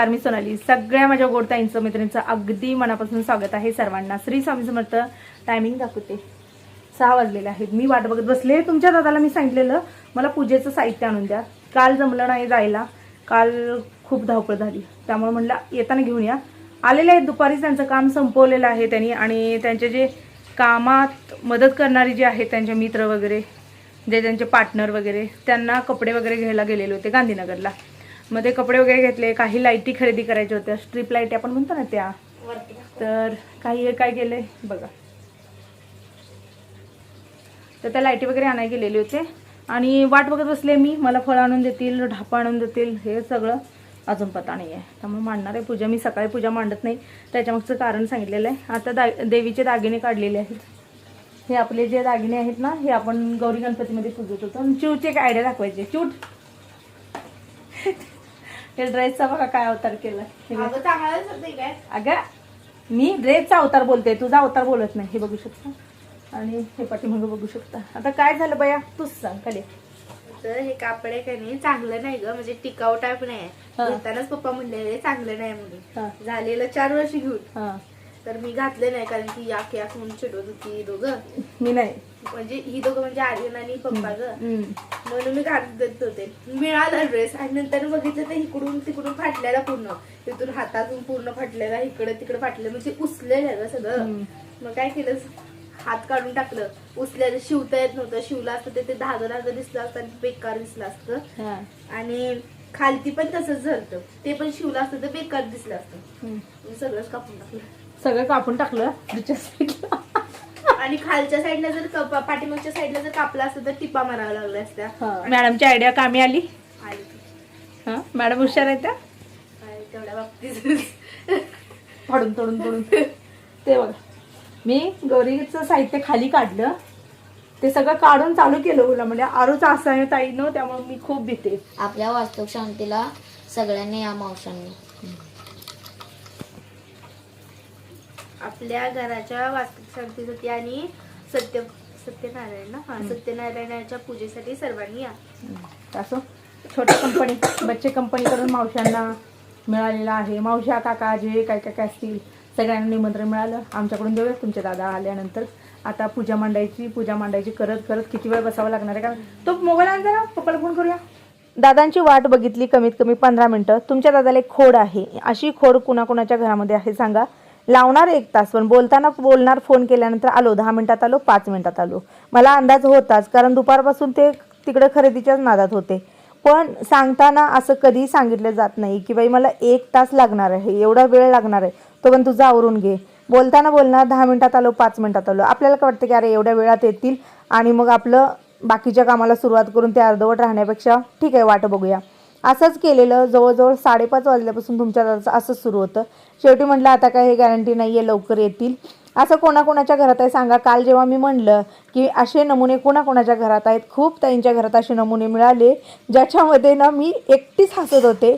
नमस्कार मी सोनाली. सगळ्या माझ्या गोडताईंचं मैत्रिणींचं अगदी मनापासून स्वागत आहे सर्वांना. श्री स्वामी समर्थ टायमिंग दाखवते. सहा वाजलेले आहेत. मी वाट बघत बसले. तुमच्या दादाला मी सांगितलेलं मला पूजेचं साहित्य आणून द्या. काल जमलं नाही जायला. काल खूप धावपळ झाली. त्यामुळे म्हणलं येताना घेऊन या. आलेले आहेत दुपारी. त्यांचं काम संपवलेलं आहे त्यांनी. आणि त्यांचे जे कामात मदत करणारी जे आहेत त्यांचे मित्र वगैरे जे त्यांचे पार्टनर वगैरे त्यांना कपडे वगैरे घ्यायला गेलेले होते गांधीनगरला. मग ते कपडे वगैरे घेतले काही लाईटी खरेदी करायच्या होत्या स्ट्रीप लाईटी आपण म्हणतो ना त्या. तर काही हे काय केलंय? बघा. तर त्या लाईटी वगैरे आणायला गेलेले होते. आणि वाट बघत बसले मी मला फळं आणून देतील ढापा आणून देतील हे सगळं अजून पता नाही आहे. त्यामुळे मांडणार आहे पूजा. मी सकाळी पूजा मांडत नाही. त्याच्यामागचं कारण सांगितलेलं आहे. आता दा देवीचे दागिने काढलेले आहेत. हे आपले जे दागिने आहेत ना हे आपण गौरी गणपतीमध्ये पूजत होतो. आणि चिवचे एक आयडिया दाखवायचे. चिवट. हे ड्रेसचा बघा काय अवतार केला. अगं मी ड्रेसचा अवतार बोलते तुझा अवतार बोलत नाही. हे बघू शकता. आणि हे पाठीमागं बघू शकता. आता काय झालं बया? तूच सांग खाली. तर हे कापड आहे का नाही चांगलं नाही ग. म्हणजे टिकाऊ टाईप नाही. घेतानाच पप्पा म्हणलेले चांगलं नाही म्हणून. झालेलं चार वर्ष घेऊन. तर मी घातले नाही कारण की याक याक म्हणून चिडवत होती ही दोघं. मी नाही. म्हणजे ही दोघं म्हणजे आर्यन आणि पप्पा ग. म्हणून मी घालत देत होते मिळाला ड्रेस आणि नंतर बघितलं तर इकडून तिकडून फाटलेला पूर्ण. तिथून हातातून पूर्ण फाटलेला इकडे तिकडे फाटलेलं. म्हणजे उचलेलं ग सगळं. मग काय केलं? हात काढून टाकलं. उचल्याचं शिवता येत नव्हतं. शिवलं असतं ते- दहा धागा दिसलं असतं आणि बेकार दिसलं असतं. आणि खालती पण तसंच झालं ते पण शिवलं असतं तर बेकार दिसलं असतं. सगळंच कापून टाकलं. सगळं कापून टाकलं पुढच्या साईडला आणि खालच्या साईडला जर कप- पाठीमागच्या साईडला जर कापला असतं तर टिपा माराव्या लागल्या असत्या. मॅडमची आयडिया कामी आली? आली. हा? मॅडम हुशार आहेत त्या? आणि तेवढ्या बाबतीत फाडून तोडून तोडून. ते बघा. मी गौरीचं साहित्य खाली काढलं. ते सगळं काढून चालू केलं बोला म्हणजे आरूचं असं आहे ताईनं त्यामुळे मी खूप भीते आपल्या वास्तव शांतीला सगळ्यांनी या मावशांनी आपल्या घराच्या वास्तुक शांतीसाठी आणि सत्य सत्यनारायण ना? हा सत्यनारायणाच्या पूजेसाठी सर्वांनी या. असं? छोट्या कंपनी बच्चे कंपनीकडून मावशांना मिळालेलं आहे. मावशा काका जे काय काय काय असतील सगळ्यांना निमंत्रण मिळालं. आमच्याकडून देऊया. तुमचे दादा आल्यानंतर. आता पूजा मांडायची पूजा मांडायची करत करत किती वेळ बसावं लागणार आहे? कारण तो मोबाईल ना पप्पाला फोन करूया. दादांची वाट बघितली कमीत कमी पंधरा मिनटं. तुमच्या दादाला एक खोड आहे. अशी खोड कुणाकुणाच्या घरामध्ये आहे सांगा. लावणार एक तास पण बोलताना बोलणार फोन केल्यानंतर आलो दहा मिनिटात आलो पाच मिनिटात आलो. मला अंदाज होताच कारण दुपारपासून ते तिकडे खरेदीच्याच नादात होते. पण सांगताना असं कधीही सांगितलं जात नाही की बाई मला एक तास लागणार आहे एवढा वेळ लागणार आहे तो पण तुझा आवरून घे. बोलताना बोलणार दहा मिनिटात आलो पाच मिनिटात आलो. आपल्याला काय वाटतं की अरे एवढ्या वेळात येतील आणि मग आपलं बाकीच्या कामाला सुरुवात करून ते अर्धवट राहण्यापेक्षा ठीक आहे वाट बघूया. असंच केलेलं जवळजवळ साडेपाच वाजल्यापासून तुमच्या दादाचं असंच सुरू होतं. शेवटी म्हटलं आता काय हे गॅरंटी नाही आहे लवकर येतील. असं कोणाकोणाच्या घरात आहे सांगा. काल जेव्हा मी म्हणलं की असे नमुने कोणाकोणाच्या घरात आहेत खूप ताईंच्या घरात असे नमुने मिळाले ज्याच्यामध्ये ना मी एकटीच हसत होते.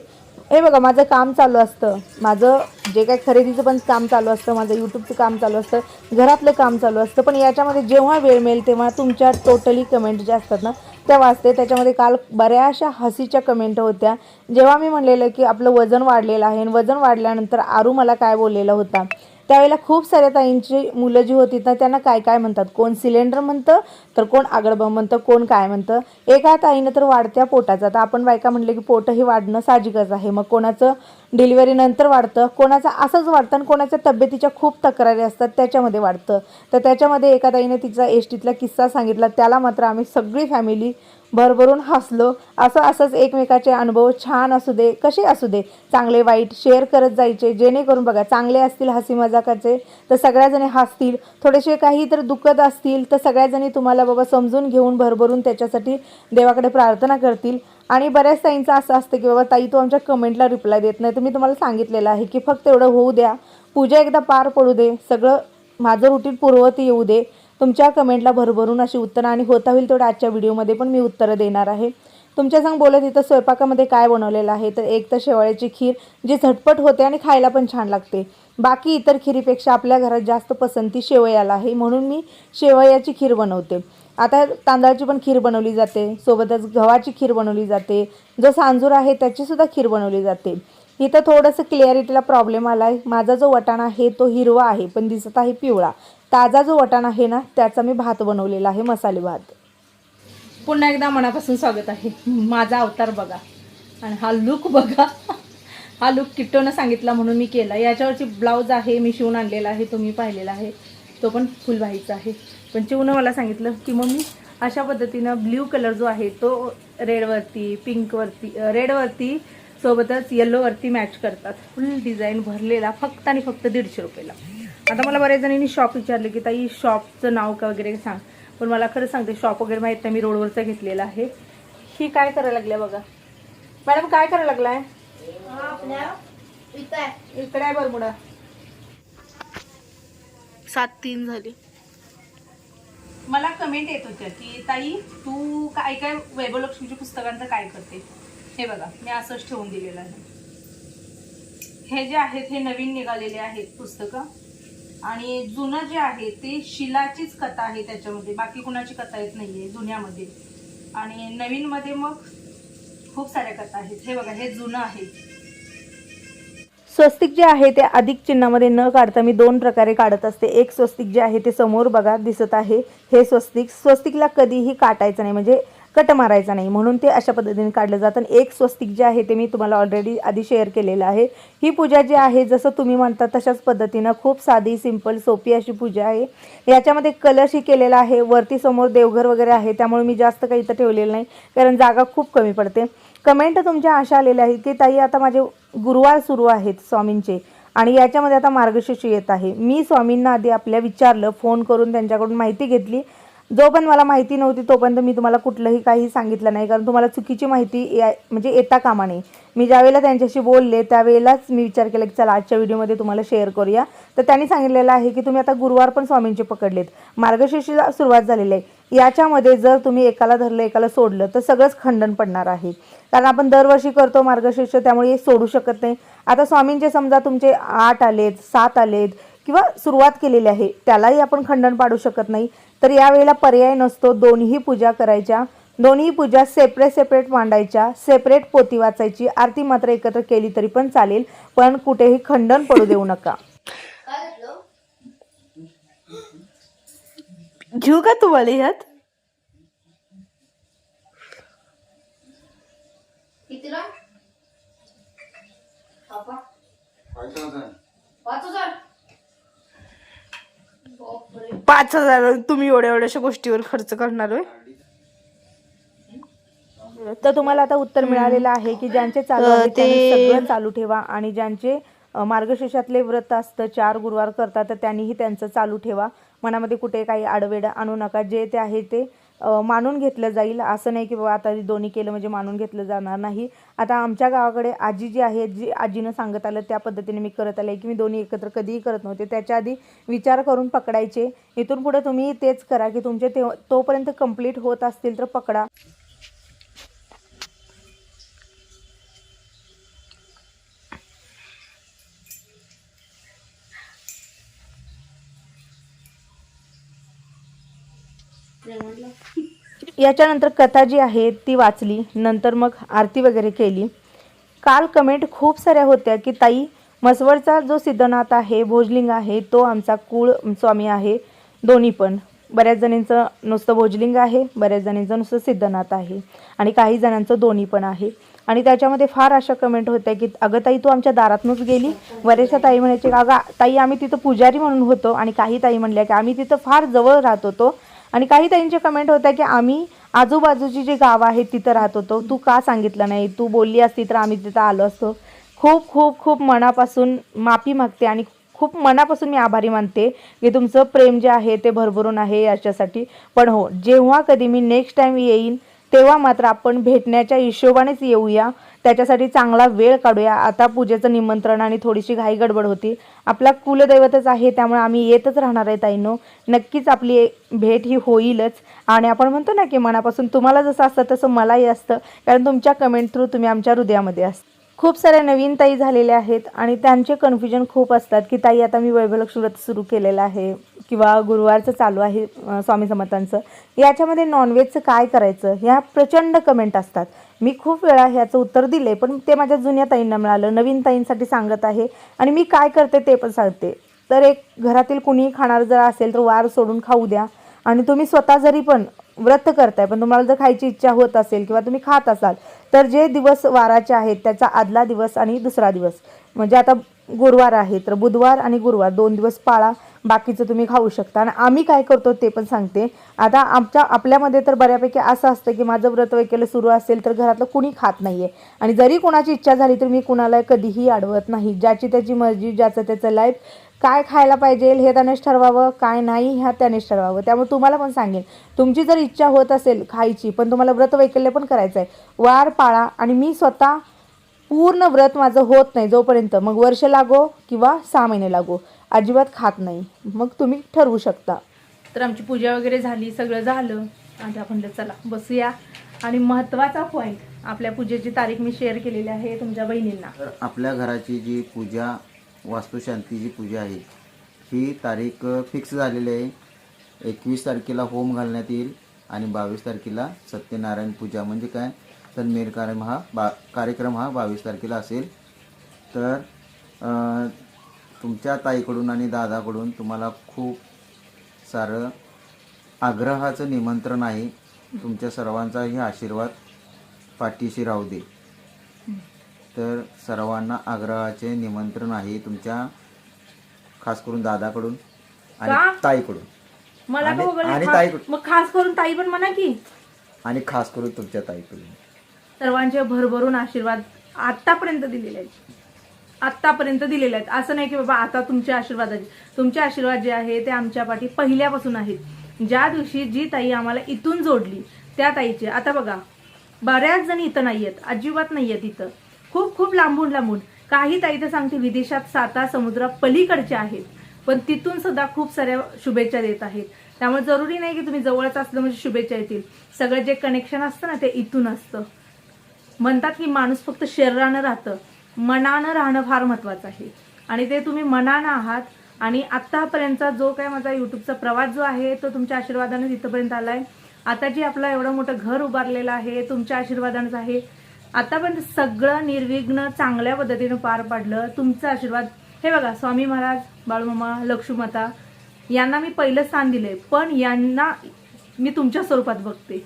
हे बघा माझं काम चालू असतं. माझं जे काही खरेदीचं पण काम चालू असतं माझं यूट्यूबचं काम चालू असतं घरातलं काम चालू असतं. पण याच्यामध्ये जेव्हा वेळ मिळेल तेव्हा तुमच्या टोटली कमेंट ज्या असतात ना त्या वाचते. त्याच्यामध्ये काल बऱ्याचशा हसीच्या कमेंट होत्या. जेव्हा मी म्हणलेलं की आपलं वजन वाढलेलं आहे आणि वजन वाढल्यानंतर आरू मला काय बोललेला होता. त्यावेळेला खूप साऱ्या ताईंची मुलं जी होती ना त्यांना काय काय म्हणतात? कोण सिलेंडर म्हणतं तर कोण आगळबं म्हणतं कोण काय म्हणतं? एका ताईनं तर वाढत्या पोटाचं. आता आपण बायका म्हणलं की पोटही वाढणं साहजिकच आहे. मग कोणाचं डिलिव्हरी नंतर वाढतं कोणाचं असंच वाढतं आणि कोणाच्या तब्येतीच्या खूप तक्रारी असतात त्याच्यामध्ये वाढतं. तर त्याच्यामध्ये एका ताईने तिचा एस टीतला किस्सा सांगितला. त्याला मात्र आम्ही सगळी फॅमिली भरभरून हसलो. असं असंच एकमेकाचे अनुभव छान असू दे कसे असू दे चांगले वाईट शेअर करत जायचे. जेणेकरून बघा चांगले असतील हसी मजाकाचे तर सगळ्याजणी हसतील. थोडेसे काही तर दुःखद असतील तर सगळ्याजणी तुम्हाला बाबा समजून घेऊन भरभरून त्याच्यासाठी देवाकडे प्रार्थना करतील. आणि बऱ्याच ताईंचं असं असतं की बाबा ताई तू आमच्या कमेंटला रिप्लाय देत नाही. तर मी तुम्हाला सांगितलेलं आहे की फक्त एवढं होऊ द्या. पूजा एकदा पार पडू दे. सगळं माझं रुटीन पूर्वत येऊ दे. तुमच्या कमेंटला भरभरून अशी उत्तरं आणि होता होईल तेवढं आजच्या व्हिडिओमध्ये पण मी उत्तरं देणार आहे. तुमच्या संग बोलत इथं स्वयंपाकामध्ये काय बनवलेलं आहे? तर एक तर शेवाळ्याची खीर जी झटपट होते आणि खायला पण छान लागते. बाकी इतर खिरीपेक्षा आपल्या घरात जास्त पसंती शेवयाला आहे म्हणून मी शेवयाची खीर बनवते. आता तांदळाची पण खीर बनवली जाते सोबतच गव्हाची खीर बनवली जाते जो सांजूर आहे त्याचीसुद्धा खीर बनवली जाते. इथं थोडंसं क्लिअरिटीला प्रॉब्लेम आला आहे माझा जो वटाणा आहे तो हिरवा आहे पण दिसत आहे पिवळा. ताजा जो वटाणा आहे ना त्याचा मी भात बनवलेला आहे मसाले भात. पुन्हा एकदा मनापासून स्वागत आहे. माझा अवतार बघा. आणि हा लुक बघा. हा लुक किट्टोनं सांगितला म्हणून मी केला. याच्यावरची ब्लाऊज आहे मी शिवून आणलेला आहे तो मी पाहिलेला आहे. तो पण फुलबाईचा आहे. पण चिवनं मला सांगितलं की मग मी अशा पद्धतीनं ब्ल्यू कलर जो आहे तो रेडवरती पिंकवरती रेडवरती सोबतच येल्लोवरती मॅच करतात. फुल डिझाईन भरलेला फक्त आणि फक्त दीडशे रुपयेला. आता मला बऱ्याच जणांनी शॉप विचारले की ताई शॉपचं नाव का वगैरे सांग. पण मला खरं सांगते शॉप वगैरे माहीत नाही मी रोडवरचा घेतलेला आहे. ही काय करायला लागल्या बघा? मॅडम काय करायला लागलाय? इकडे आहे बरमुडा. सात तीन झाली. मला कमेंट येत होत्या की ताई तू काय काय वैभवलक्ष्मीच्या पुस्तकांचं काय करते? हे बघा मी असंच ठेवून दिलेलं आहे. हे जे आहेत हे नवीन निघालेले आहेत पुस्तकं आणि जुनं जे आहे ते शिलाचीच कथा आहे त्याच्यामध्ये. बाकी कुणाची कथा येत नाहीये जुन्यामध्ये आणि नवीनमध्ये मग खूप साऱ्या कथा आहेत. हे बघा हे जुनं आहे. स्वस्तिक जे आहे ते अधिक चिन्हामध्ये न काढता मी दोन प्रकारे काढत असते. एक स्वस्तिक जे आहे ते समोर बघा दिसत आहे. हे स्वस्तिक स्वस्तिकला कधीही काटायचं नाही. म्हणजे कट मारायचा नाही. म्हणून ते अशा पद्धतीने काढलं जातं. आणि एक स्वस्तिक जे आहे ते मी तुम्हाला ऑलरेडी आधी शेअर केलेलं आहे. ही पूजा जी आहे जसं तुम्ही म्हणता तशाच पद्धतीनं खूप साधी सिंपल सोपी अशी पूजा आहे. याच्यामध्ये कलशही केलेला आहे. वरती समोर देवघर वगैरे आहे. त्यामुळे मी जास्त काही इथं ठेवलेलं नाही कारण जागा खूप कमी पडते. कमेंट तुमच्या अशा आलेल्या आहेत की ताई आता माझे गुरुवार सुरू आहेत स्वामींचे आणि याच्यामध्ये आता मार्गशीर्ष येत आहे. मी स्वामींना आधी आपल्या विचारलं फोन करून त्यांच्याकडून माहिती घेतली. जो पण मला माहिती नव्हती तोपर्यंत मी तुम्हाला कुठलंही काही सांगितलं नाही. कारण तुम्हाला चुकीची माहिती या म्हणजे येता कामा नये. मी ज्यावेळेला त्यांच्याशी बोलले त्यावेळेलाच मी विचार केला की चला आजच्या व्हिडिओमध्ये तुम्हाला शेअर करूया. तर त्यांनी सांगितलेलं आहे की तुम्ही आता गुरुवार पण स्वामींचे पकडलेत. मार्गशीर्षीला सुरुवात झालेली आहे. याच्यामध्ये जर तुम्ही एकाला धरलं एकाला सोडलं तर सगळंच खंडन पडणार आहे. कारण आपण दरवर्षी करतो मार्गशीर्ष त्यामुळे हे सोडू शकत नाही. आता स्वामींचे समजा तुमचे आठ आलेत सात आलेत किंवा सुरुवात केलेली आहे त्यालाही आपण खंडन पाडू शकत नाही. तर यावेळेला पर्याय नसतो दोन्ही पूजा करायच्या. दोन्ही पूजा सेपरेट सेपरेट मांडायच्या. सेपरेट पोती वाचायची. आरती मात्र एकत्र केली तरी पण चालेल. पण कुठेही खंडन पडू देऊ नका. घेऊ का तुम्हाला ह्यात पाच हजार? पाच हजार तुम्ही एवढ्या एवढ्याशा गोष्टीवर खर्च करणार होय? तर तुम्हाला आता उत्तर मिळालेलं आहे की ज्यांचे चालू आहे सगळं चालू ठेवा आणि ज्यांचे मार्गशीर्षातले व्रत असतं चार गुरुवार करतात तर त्यांनीही त्यांचं चालू ठेवा. मनामध्ये कुठे काही आडवेडं आणू नका. जे ते आहे ते मानून घेतलं जाईल. असं नाही की बाबा आता दोन्ही केलं म्हणजे मानून घेतलं जाणार नाही. आता आमच्या गावाकडे आजी जी आहे जी आजीनं सांगत आलं त्या पद्धतीने मी करत आले की मी दोन्ही एकत्र कधीही करत नव्हते. त्याच्या आधी विचार करून पकडायचे. इथून पुढे तुम्ही तेच करा की तुमचे ते तोपर्यंत कंप्लीट होत असतील तर पकडा. याच्यानंतर कथा जी आहे ती वाचली. नंतर मग आरती वगैरे केली. काल कमेंट खूप साऱ्या होत्या की ताई मसवडचा जो सिद्धनाथ आहे भोजलिंग आहे तो आमचा कुळ स्वामी आहे दोन्ही पण. बऱ्याच जणींचं नुसतं भोजलिंग आहे बऱ्याच जणींचं नुसतं सिद्धनाथ आहे आणि काही जणांचं दोन्ही पण आहे. आणि त्याच्यामध्ये फार अशा कमेंट होत्या की अगं ताई तू आमच्या दारातूनच गेली. बऱ्याचशा ताई म्हणायचे का अगं ताई आम्ही तिथं पुजारी म्हणून होतो आणि काही ताई म्हणल्या की आम्ही तिथं फार जवळ राहत होतो. आणि काही ताईंचे कमेंट होत्या की आम्ही आजूबाजूची जी गावं आहेत तिथं राहत होतो. तू का सांगितलं नाही? तू बोलली असती तर आम्ही तिथं आलो असतो. खूप खूप खूप मनापासून माफी मागते आणि खूप मनापासून मी आभारी मानते की तुमचं प्रेम जे आहे ते भरभरून आहे याच्यासाठी. पण हो जेव्हा कधी मी नेक्स्ट टाईम येईन तेव्हा मात्र आपण भेटण्याच्या हिशोबानेच येऊया. त्याच्यासाठी चांगला वेळ काढूया. आता पूजेचं निमंत्रण आणि थोडीशी घाई गडबड होती. आपला कुलदैवतच आहे त्यामुळे आम्ही येतच राहणार आहे ताईनो. नक्कीच आपली भेट ही होईलच. आणि आपण म्हणतो ना की मनापासून तुम्हाला जसं असतं तसं मलाही असतं. कारण तुमच्या कमेंट थ्रू तुम्ही आमच्या हृदयामध्ये असतं. खूप साऱ्या नवीन ताई झालेल्या आहेत आणि त्यांचे कन्फ्युजन खूप असतात की ताई आता मी वैभवलक्ष्मी व्रत सुरू केलेलं आहे किंवा गुरुवारचं चालू आहे स्वामी समर्थांचं. याच्यामध्ये नॉनव्हेजचं काय करायचं? ह्या प्रचंड कमेंट असतात. मी खूप वेळा ह्याचं उत्तर दिले पण ते माझ्या जुन्या ताईंना मिळालं नवीन ताईंसाठी सांगत आहे आणि मी काय करते ते पण सांगते. तर एक घरातील कुणीही खाणार जर असेल तर वार सोडून खाऊ द्या. आणि तुम्ही स्वतः जरी पण व्रत करताय पण तुम्हाला जर खायची इच्छा होत असेल किंवा तुम्ही खात असाल तर जे दिवस वाराचे आहेत त्याचा आदला दिवस आणि दुसरा दिवस. म्हणजे आता गुरुवार आहे तर बुधवार आणि गुरुवार दोन दिवस पाळा बाकीचं तुम्ही खाऊ शकता. आणि आम्ही काय करतो ते पण सांगते. आता आमच्या आपल्यामध्ये तर बऱ्यापैकी असं असतं की माझं व्रत वगैरे सुरू असेल तर घरातलं कुणी खात नाही आहे आणि जरी कोणाची इच्छा झाली तर मी कुणाला कधीही अडवत नाही. ज्याची त्याची मर्जी ज्याचं त्याचं लाईफ काय खायला पाहिजे हे त्यानेच ठरवावं काय नाही ह्या त्यानेच ठरवावं. त्यामुळे तुम्हाला पण सांगेन तुमची जर इच्छा होत असेल खायची पण तुम्हाला व्रत वैकल्य पण करायचं आहे वार पाळा आणि मी स्वतः पूर्ण व्रत माझं होत नाही जोपर्यंत मग वर्ष लागो किंवा सहा महिने लागो अजिबात खात नाही. मग तुम्ही ठरवू शकता. तर आमची पूजा वगैरे झाली सगळं झालं. आता आपण म्हणलं चला बसूया. आणि महत्त्वाचा पॉईंट आपल्या पूजेची तारीख मी शेअर केलेली आहे तुमच्या बहिणींना. तर आपल्या घराची जी पूजा वास्तुशांतीची पूजा आहे. ही तारीख फिक्स झालेली आहे. एकवीस तारखेला होम घालण्यात येईल आणि बावीस तारखेला सत्यनारायण पूजा. म्हणजे काय? तन्मेर कार्यक्रम हा बा कार्यक्रम हा बावीस तारखेला असेल. तर तुमच्या ताईकडून आणि दादाकडून तुम्हाला खूप सारं आग्रहाचं निमंत्रण आहे. तुमच्या सर्वांचाही आशीर्वाद पाठीशी राहू दे. तर सर्वांना आग्रहाचे निमंत्रण आहे तुमच्या खास करून दादाकडून? आणि ताईकडून. मला आणि- का आणि खास- मग खास करून ताई पण म्हणा की. आणि खास करून तुमच्या ताईकडून. सर्वांचे भरभरून आशीर्वाद आतापर्यंत दिलेले आहेत. आतापर्यंत दिलेले आहेत. असं नाही की बाबा आता तुमच्या आशीर्वादाचे तुमचे आशीर्वाद जे आहे ते आमच्या पाठी पहिल्यापासून आहेत. ज्या दिवशी जी ताई आम्हाला इथून जोडली त्या ताईचे आता बघा बऱ्याच जणी इथं नाही आहेत अजिबात नाही आहेत इथं. खूप खूप लांबून लांबून. काही ताई तर सांगते विदेशात साता समुद्रा पलीकडचे आहेत. पण तिथून सुद्धा खूप साऱ्या शुभेच्छा देत आहेत. त्यामुळे जरुरी नाही की तुम्ही जवळच असलं म्हणजे शुभेच्छा येतील. सगळं जे कनेक्शन असतं ना ते इथून असतं. म्हणतात की माणूस फक्त शरीरानं राहतं. मनानं राहणं फार महत्वाचं आहे. आणि ते तुम्ही मनानं आहात. आणि आत्तापर्यंतचा जो काय माझा युट्यूबचा प्रवास जो आहे तो तुमच्या आशीर्वादाने तिथपर्यंत आहे आता जे आपलं एवढं मोठं घर उभारलेलं आहे तुमच्या आशीर्वादानेच आहे. आतापर्यंत सगळं निर्विघ्न चांगल्या पद्धतीनं पार पाडलं. तुमचा आशीर्वाद. हे बघा स्वामी महाराज बाळूमामा लक्ष्मीमाता यांना मी पहिलं स्थान दिले पण यांना मी तुमच्या स्वरूपात बघते.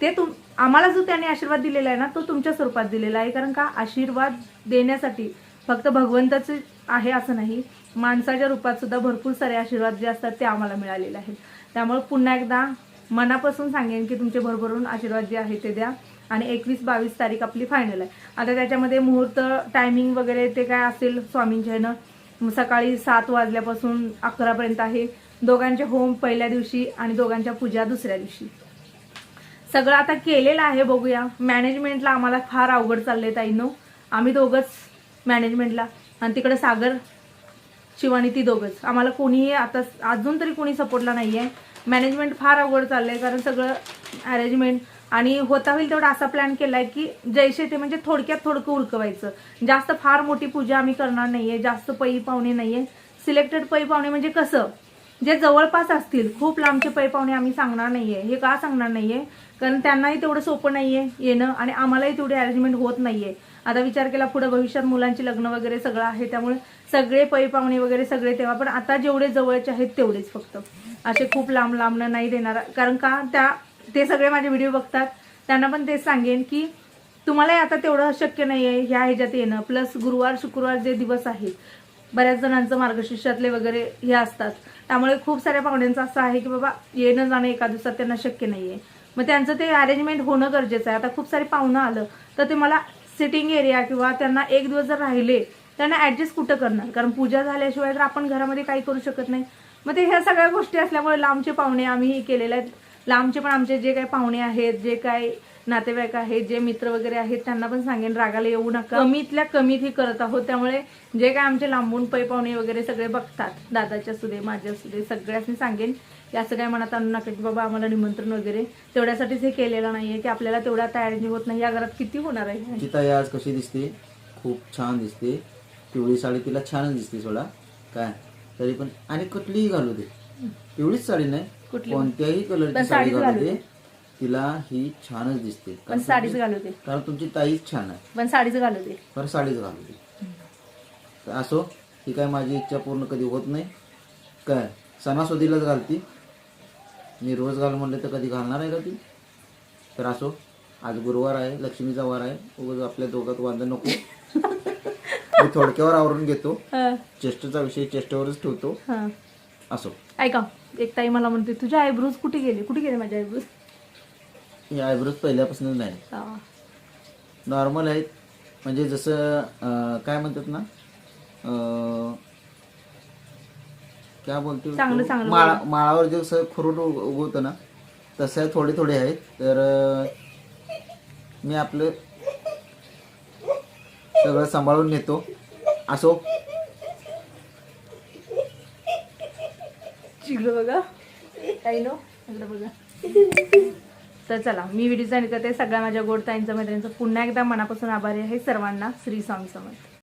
ते तुम आम्हाला जो त्याने आशीर्वाद दिलेला आहे ना तो तुमच्या स्वरूपात दिलेला आहे. कारण का? आशीर्वाद देण्यासाठी फक्त भगवंताचे आहे असं नाही. माणसाच्या रूपात सुद्धा भरपूर सारे आशीर्वाद जे असतात ते आम्हाला मिळालेले आहेत. त्यामुळे पुन्हा एकदा मनापासून सांगेन की तुमचे भरभरून आशीर्वाद जे आहे ते द्या. आणि एकवीस बावीस तारीख आपली फायनल आहे. आता त्याच्यामध्ये मुहूर्त टायमिंग वगैरे ते काय असेल स्वामींच्या ह्यानं सकाळी सात वाजल्यापासून अकरापर्यंत आहे. दोघांचे होम पहिल्या दिवशी आणि दोघांच्या पूजा दुसऱ्या दिवशी. सगळं आता केलेलं आहे बघूया. मॅनेजमेंटला आम्हाला फार अवघड चाललंय ताईनो. आम्ही दोघंच मॅनेजमेंटला आणि तिकडे सागर शिवानी ती दोघंच. आम्हाला कोणीही आता अजून तरी कोणी सपोर्टला नाही आहे मॅनेजमेंट फार अवघड चाललंय कारण सगळं अरेंजमेंट आणि होता होईल तेवढा असा प्लॅन केलाय की जैसे ते म्हणजे थोडक्यात थोडकं उडकवायचं जास्त फार मोठी पूजा आम्ही करणार नाहीये जास्त पै पाहुणे नाहीये. सिलेक्टेड पै पाहुणे म्हणजे कसं? जे जवळपास असतील खूप लांबचे पै पाहुणे आम्ही सांगणार नाहीये. हे का सांगणार नाहीये? कारण त्यांनाही तेवढं सोपं नाहीये येणं आणि आम्हालाही तेवढी अरेंजमेंट होत नाहीये. आता विचार केला पुढे भविष्यात मुलांची लग्न वगैरे सगळं आहे त्यामुळे सगळे पै पाहुणे वगैरे सगळे तेव्हा पण आता जेवढे जवळचे आहेत तेवढेच फक्त. असे खूप लांब लांबनं नाही देणार. कारण का? त्या ते सगळे माझे व्हिडिओ बघतात. त्यांना पण तेच सांगेन की तुम्हालाही आता तेवढं शक्य नाही आहे ह्या ह्याच्यात येणं. प्लस गुरुवार शुक्रवार जे दिवस आहेत बऱ्याच जणांचं मार्गशीर्षातले वगैरे हे असतात. त्यामुळे खूप साऱ्या पाहुण्यांचं असं आहे की बाबा येणं जाणं एका दिवसात त्यांना शक्य नाही आहे मग त्यांचं ते अरेंजमेंट होणं गरजेचं आहे. आता खूप सारे पाहुणं आलं तर ते मला सिटिंग एरिया किंवा त्यांना एक दिवस जर राहिले त्यांना ॲडजस्ट कुठं करणार? कारण पूजा झाल्याशिवाय तर आपण घरामध्ये काही करू शकत नाही. मग ते ह्या सगळ्या गोष्टी असल्यामुळे लांबचे पाहुणे आम्ही केलेले आहेत. लांबचे पण आमचे जे काही पाहुणे आहेत जे काही नातेवाईक आहेत जे मित्र वगैरे आहेत त्यांना पण सांगेन रागाला येऊ नका. कमीतल्या कमीत ही करत आहोत. त्यामुळे जे काय आमचे लांबून पै पाहुणे वगैरे सगळे बघतात दादाच्या सुदे माझ्या सुदे सगळ्यांनी सांगेन. की असं काय मनात आणू नका की बाबा आम्हाला निमंत्रण वगैरे तेवढ्यासाठीच हे केलेलं नाहीये की आपल्याला तेवढा तयारी होत नाही. या घरात किती होणार आहे? ताई आज कशी दिसते? खूप छान दिसते. पिवळी साडी तिला छानच दिसते सोडा. काय? तरी पण. आणि कुठलीही घालू दे. पिवळीच साडी नाही. कुठली? कोणत्याही पण कलरची साडी साडीच घालू घालू दे. दे. तिला ही छानच दिसते. पण कारण साडीच तुमची- घालू दे. कारण तुमची ताईच छान आहे. पण साडीच घालू दे. बरं साडीच घालू दे. तर असो ही काय माझी इच्छा पूर्ण कधी होत नाही. काय? सणासुदीलाच घालती. मी रोज घाल म्हणलं तर कधी घालणार आहे का ती? तर असो आज गुरुवार आहे लक्ष्मीचा वार आहे. उगाच आपल्या दोघात वांदा नको. मी थोडक्यावर आवरून घेतो. हं, चेस्टचा विषय चेस्टवरच ठेवतो. हं. असो. ऐका. एक ताई मला म्हणते तुझ्या आयब्रोज कुठे गेले? कुठे गेले माझे आयब्रोज? हे आयब्रोज पहिल्यापासून नाही. नॉर्मल आहेत. म्हणजे जसं अं, काय म्हणतात ना अं, काय बोलतो? चांगलं- चांगलं माळा माळावर जसं खुरूट उग- उगवतं ना तसं थोडे थोडे आहेत. तर अं, मी आपलं सगळं सांभाळून नेतो. असो. चिगलं बघा. काही नो? इकडं बघा. तर चला मी व्हिडिओ ते सगळ्या माझ्या गोड ताईंचा मैत्रिणींचा पुन्हा एकदा मनापासून आभारी आहे सर्वांना श्री स्वामी समर्थ.